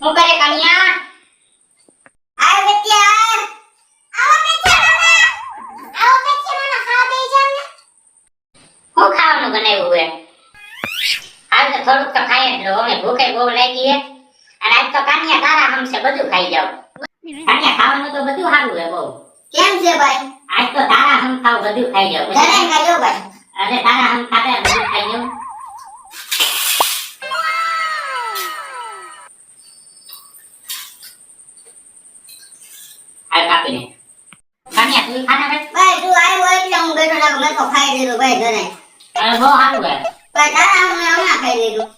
હું કરે કન્યા? આવ બેટિયા આવો બેટિયા આવો બેટિયા મને ખાવા દઈ જાવ ને. હું ખાવાનું બનાવ્યું હે આજ તો થોડુંક તો ખાઈ જ લો અમે ભૂખે બહુ લાગી હે અને આજ તો કાનિયા તારા હમશે બધું ખાઈ જાવ કાનિયા ખાવાનું તો બધું સારું હે બહુ. કેમ છે ભાઈ? આજ તો તારા હમ ખાવ બધું ખાઈ જાવ ધરાઈ ખાજો ભાઈ અરે તારા હમ ખાતે બધું ખાઈ જાવ કાનિયા તું ખાના ભાઈ ભાઈ તું આવ્યો એટલે હું બેઠો લાગો મેં તો ખાઈ લીધું ભાઈ ધરાઈ અરે બહુ સારું હે ભાઈ તારા હું હમણાં ખાઈ લીધું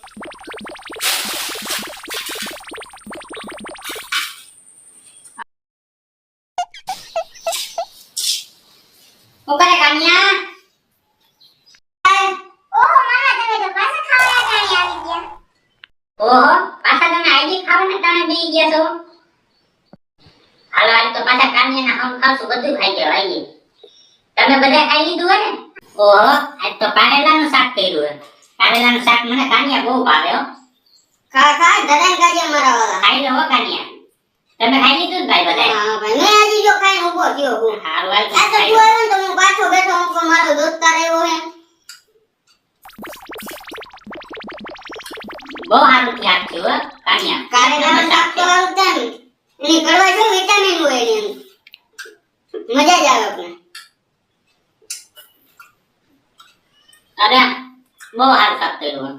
હું કરે કાનિયા ઓહો મામા તમે તો પાછા ખાવા ટાણી આવી ગયા ઓહો પાછા તમે આઈડી ખાવાને ટાણે બેહી ગયા છો હાલો આજ તો પાછા કાનિયાના હમ ખાવશું બધું ખાઈ ગયો આઈએ તમે બધા ખાઈ લીધું હે ને ઓહો આજ તો કારેલાનું શાક કર્યું હે કારેલાનું શાક મને કાનિયા બહુ ભાવે હો ખા ખા ધરાઈ ખાજે મારા વાળા ખાઈ લો હો કાનિયા તમે ખાઈ લીધું ને ભાઈ બધા હા ભાઈ મેં હજી જો ખાઈને ઊભો થયો હું હારું હાલ આ તો ખાઈ તું લો. આવ્યો ને તો હું પાછો બેઠો હું કહું મારો દોસ્તાર આવ્યો હે બહુ સારું શાક થયું હો કાનિયા કારેલાનું શાક તો આવું એની કડવા શું વિટામિન હોય એની અંદર. મજા જ આવે આપણે અરે બહુ હાર શાક કર્યું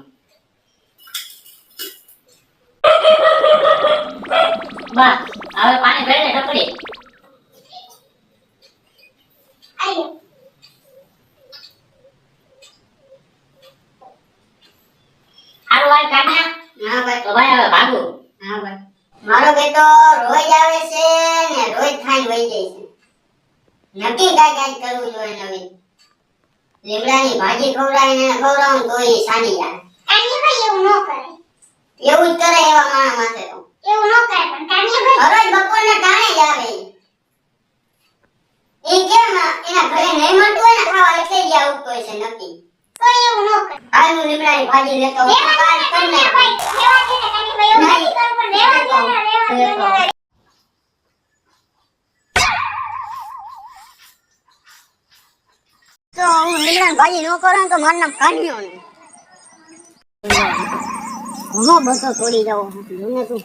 બસ હવે પાણી ભરી દે ઢોકળી હારું હાલ કાનિયા હા ભાઈ. તો ભાઈ હવે ભાગું. હા ભાઈ. મારો બેટો રોજ આવે છે ને રોજ ખાઈને વહી જાય છે. નક્કી કાંઈ કાંઈ કરવું જોઈએ નવી. લીમડાની ભાજી ખવડાવીને એને ખવડાવું તો એ સાની જાય ભાઈ એવું ન કરે. એવું જ કરે એવા માણસ માથે તો. એવું ન કરે પણ કાનિયાભાઈ હરોજ બપોરના ટાણે જ આવે. એ કેમ એના ઘરે નહીં મળતું હોય ને ખાવા એટલે જ આવું હોય છે નક્કી. કોઈ એવું ન કરે લીમડાની ભાજી લેતો બાર કરી ને તો હું લીમડાની ભાજી ન કરું તો મારું નામ કાઢ્યો ને બધો તોડી જાવ મને તું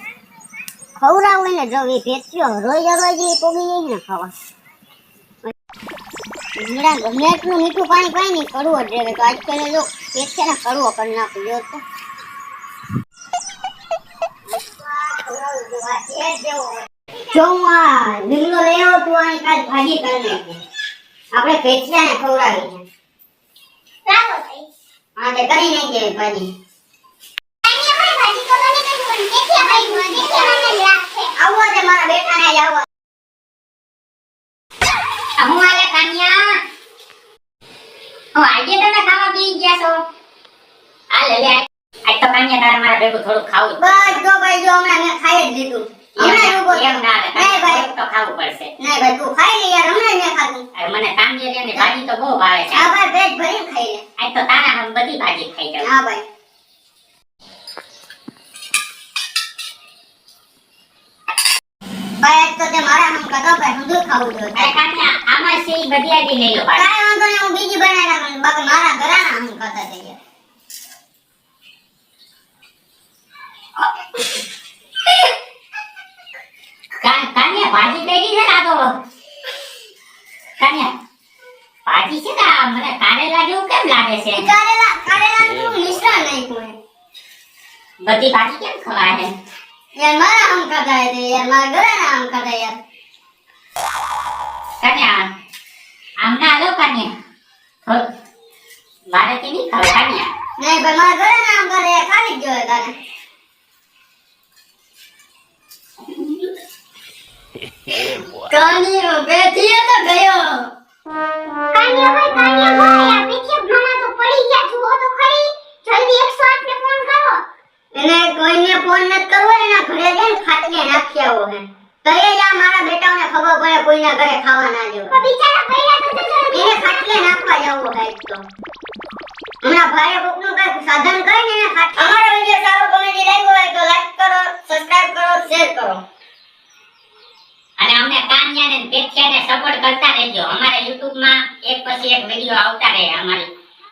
ખવડાવું ને જો એ ભેટ્યો રોજ રોજ એ પોગી જાય ને ખાવા. લીમડા ગમે એટલું મીઠું પાણી પાઈ નહીં કડવો જ તો આજકાલ જો પેટ છે ને કડવો કરી નાખું જો તો. જો હું આ લીમડો લઈ આવું તું આની કાલ ભાજી કરી નાખી. આપણે ખવડાવી છે રાખો ભાઈ. હા તે કરી નાખીએ ભાજી કાનિયાભાઈ ભાજી તો બની ગઈ પણ દેખ્યા ભાઈ દેખ્યા મને રાખે આવો તે મારા બેટાને જ આવો આ હું આલે કાનિયા હું આજે તમે ખાવા પી ગયા છો. આ લે લે આ તો કાનિયા તારે મારા ભેગું થોડું ખાવું બસ જો ભાઈ જો હમણાં મેં ખાઈ જ લીધું. હમણાં જ ઊભો એમ ના નહીં ભાઈ. તો ખાવું પડશે. નહીં ભાઈ તું ખાઈ લે યાર હમણાં મેં ખાધું. અરે મને કાંજેરીની ભાજી તો બહુ ભાવે છે. હા ભાઈ પેટ ભરીને ખાઈ લે. આજ તો તારા હમ બધી ભાજી ખાઈ જાઉં. હા ભાઈ. ભાઈ તો તે મારા હમ કદો ભાઈ હું દૂધ ખાવું જોઈએ. અરે કાનિયા આમાં છે બધી આજી લઈ લો ભાઈ કાંઈ વાંધો નહીં હું બીજી બનાવી નાખું બાકી મારા ઘરાના હમ ખાતા થઈ ગયા. ભાજી કઈ છે ને તો? કાનિયા ભાજી છે ને મને કારેલા જેવું કેમ લાગે છે? કારેલા કારેલા નું મિશ્રણ નાખ્યું બધી ભાજી કેમ ખવાય છે? યાર મારા મારા કાનિયા આમ લો કાનિયા થોડું મારેથી નહીં ખાવ કાનિયા નહીં ભાઈ મારા ઘરાના હમ કરે યાર જ જોઈએ તારે. કાનીઓ બેઠી તો ગયો. કાનિયાભાઈ કાનિયાભાઈ આ પીઠે મામા તો પડી ગયા જુઓ તો ખરી. જલ્દી 108 ને ફોન કરો. એને કોઈને ફોન નથી કરવો એના ઘરે જઈને ખાટલે નાખી આવો હે. તો એ જ મારા બેટાઓને ખબર પડે કોઈના ઘરે ખાવા ના જવું બિચારા સાધન કરીને એને કરો શેર કરો અને અમને કાન્યાને પેટ્યાને સપોર્ટ કરતા રહેજો. અમારા YouTube માં એક પછી એક વીડિયો આવતા રહે અમારી.